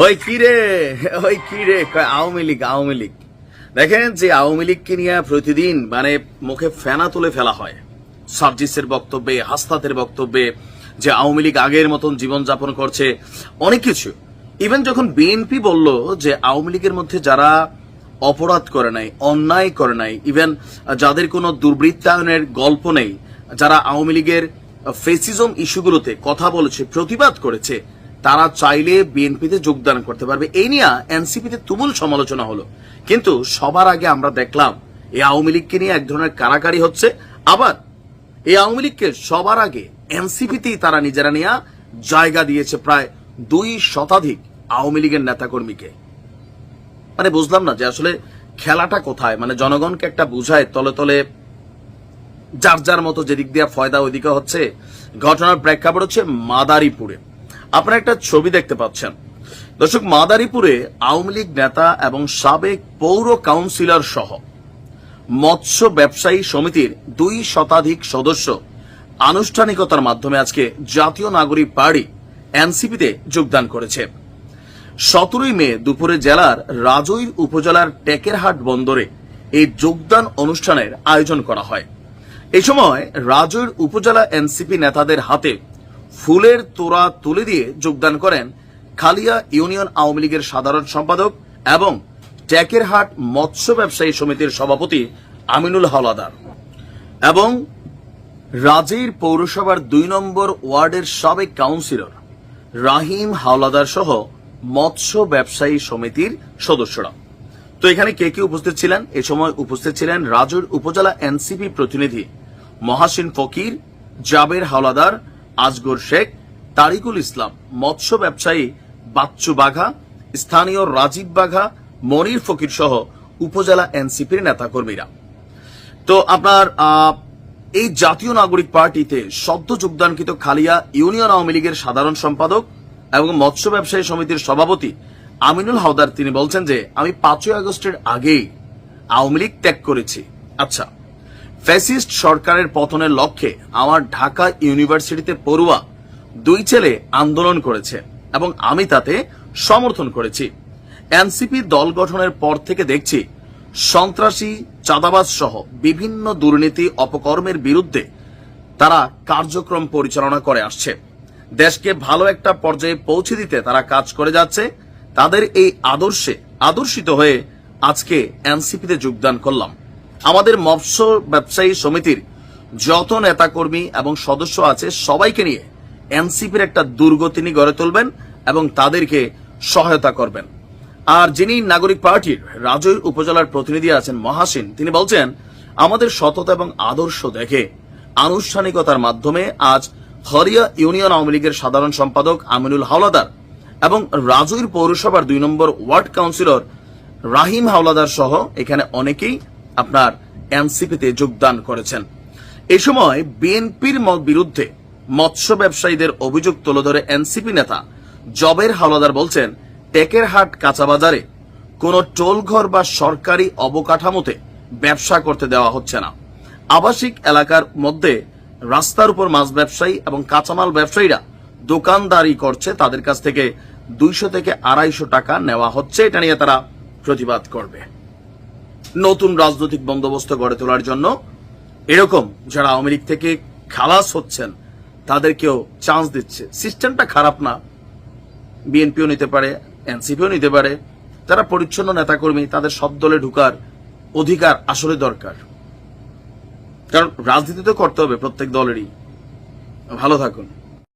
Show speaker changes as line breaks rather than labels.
ওই কি রে? ওই কিরে আওয়ামী লীগ আওয়ামী লীগ। দেখেন যে আওয়ামী লীগকে নিয়ে প্রতিদিন মানে মুখে ফেনা তুলে ফেলা হয়। সার্জিসের বক্তব্যে হাস্তাতের বক্তব্যে, যে আওয়ামী লীগ আগের মতন জীবনযাপন করছে, অনেক কিছু। ইভেন যখন বিএনপি বলল যে আওয়ামী লীগের মধ্যে যারা অপরাধ করে নাই, অন্যায় করে নাই ইভেন যাদের কোনো দুর্বৃত্তায়নের গল্প নেই, যারা আওয়ামী লীগের ফেসিজম ইস্যুগুলোতে কথা বলেছে, প্রতিবাদ করেছে তারা চাইলে বিএনপিতে যোগদান করতে পারবে। এই নিয়ে এনসিপিতে তুমুল সমালোচনা হলো। কিন্তু সবার আগে আমরা দেখলাম এই আওয়ামী লীগকে নিয়ে এক ধরনের কারাকারি হচ্ছে। আবার এই আওয়ামী লীগকে সবার আগে এনসিপিতেই তারা নিজেরা নিয়ে জায়গা দিয়েছে প্রায় দুই শতাধিক আওয়ামী লীগের নেতাকর্মীকে। মানে বুঝলাম না যে আসলে খেলাটা কোথায়? মানে জনগণকে একটা বুঝায় তলে তলে যার যার মতো যেদিক দিয়ে ফয়দা ওইদিকে হচ্ছে। ঘটনার প্রেক্ষাপট হচ্ছে মাদারীপুরে। আপনারা একটা ছবি দেখতে পাচ্ছেন। দর্শক, মাদারীপুরে আওয়ামী লীগ নেতা এবং সাবেক পৌর কাউন্সিলর সহ মৎস্য ব্যবসায়ী সমিতির দুই শতাধিক সদস্য আনুষ্ঠানিকতার মাধ্যমে আজকে জাতীয় নাগরিক পার্টি এনসিপিতে যোগদান করেছে। সতেরোই মে দুপুরে জেলার রাজৈর উপজেলার টেকেরহাট বন্দরে এই যোগদান অনুষ্ঠানের আয়োজন করা হয়। এই সময় রাজৈর উপজেলা এনসিপি নেতাদের হাতে ফুলের তোড়া তুলে দিয়ে যোগদান করেন খালিয়া ইউনিয়ন আওয়ামী লীগের সাধারণ সম্পাদক এবং টেকেরহাট মৎস্য ব্যবসায়ী সমিতির সভাপতি আমিনুল হাওলাদার এবং রাজৈর পৌরসভার দুই নম্বর ওয়ার্ডের সাবেক কাউন্সিলর রাহিম হাওলাদার সহ মৎস্য ব্যবসায়ী সমিতির সদস্যরা। তো এখানে কে কে উপস্থিত ছিলেন? এ সময় উপস্থিত ছিলেন রাজুর উপজেলা এনসিপি প্রতিনিধি মহাসিন ফকির, জাবের হাওলাদার আজগর শেখ, তারিকুল ইসলাম, মৎস্য ব্যবসায়ী বাচ্চু বাঘা, স্থানীয় রাজীব বাঘা, মনির ফকির সহ উপজেলা এনসিপির নেতাকর্মীরা। তো আপনার এই জাতীয় নাগরিক পার্টিতে সদ্য যোগদানকৃত খালিয়া ইউনিয়ন আওয়ামী লীগের সাধারণ সম্পাদক এবং মৎস্য ব্যবসায়ী সমিতির সভাপতি আমিনুল হাওদার তিনি বলছেন যে, আমি পাঁচই আগস্টের আগেই আওয়ামী লীগ ত্যাগ করেছি। আচ্ছা ফ্যাসিস্ট সরকারের পতনের লক্ষ্যে আমার ঢাকা ইউনিভার্সিটিতে পড়ুয়া দুই ছেলে আন্দোলন করেছে এবং আমি তাতে সমর্থন করেছি। এনসিপি দল গঠনের পর থেকে দেখছি সন্ত্রাসী, চাঁদাবাজ সহ বিভিন্ন দুর্নীতি অপকর্মের বিরুদ্ধে তারা কার্যক্রম পরিচালনা করে আসছে। দেশকে ভালো একটা পর্যায়ে পৌঁছে দিতে তারা কাজ করে যাচ্ছে। তাদের এই আদর্শে আদর্শিত হয়ে আজকে এনসিপিতে যোগদান করলাম। আমাদের মৎস্য ব্যবসায়ী সমিতির যত নেতাকর্মী এবং সদস্য আছে, সবাইকে নিয়ে এনসিপির একটা দুর্গ তিনি গড়ে তুলবেন এবং তাদেরকে সহায়তা করবেন। আর যিনি নাগরিক পার্টির রাজৈর উপজেলার প্রতিনিধি আছেন মহাসিন, তিনি বলছেন, আমাদের সততা এবং আদর্শ দেখে আনুষ্ঠানিকতার মাধ্যমে আজ হরিয়া ইউনিয়ন আওয়ামী লীগের সাধারণ সম্পাদক আমিনুল হাওলাদার এবং রাজৈর পৌরসভার দুই নম্বর ওয়ার্ড কাউন্সিলর রাহিম হাওলাদার সহ এখানে অনেকেই আপনার এনসিপিতে যোগদান করেছেন। এ সময় বিএনপির বিরুদ্ধে মৎস্য ব্যবসায়ীদের অভিযোগ তুলে ধরে এনসিপি নেতা জবের হাওলাদার বলছেন টেকেরহাট কাঁচাবাজারে কোনো টোলঘর বা সরকারি অবকাঠামোতে ব্যবসা করতে দেওয়া হচ্ছে না। আবাসিক এলাকার মধ্যে রাস্তার উপর মাছ ব্যবসায়ী এবং কাঁচামাল ব্যবসায়ীরা দোকানদারি করছে। তাদের কাছ থেকে দুইশো থেকে আড়াইশো টাকা নেওয়া হচ্ছে। এটা নিয়ে তারা প্রতিবাদ করবে। নতুন রাজনৈতিক বন্দোবস্ত গড়ে তোলার জন্য। এরকম যারা আওয়ামী থেকে খালাস হচ্ছেন, তাদেরকেও চান্স দিচ্ছে। সিস্টেমটা খারাপ না। বিএনপিও নিতে পারে এনসিপিও নিতে পারে। তারা পরিচ্ছন্ন নেতাকর্মী, তাদের সব দলে ঢুকার অধিকার আসলে দরকার। কারণ রাজনীতি তো করতে হবে প্রত্যেক দলেরই। ভালো থাকুন।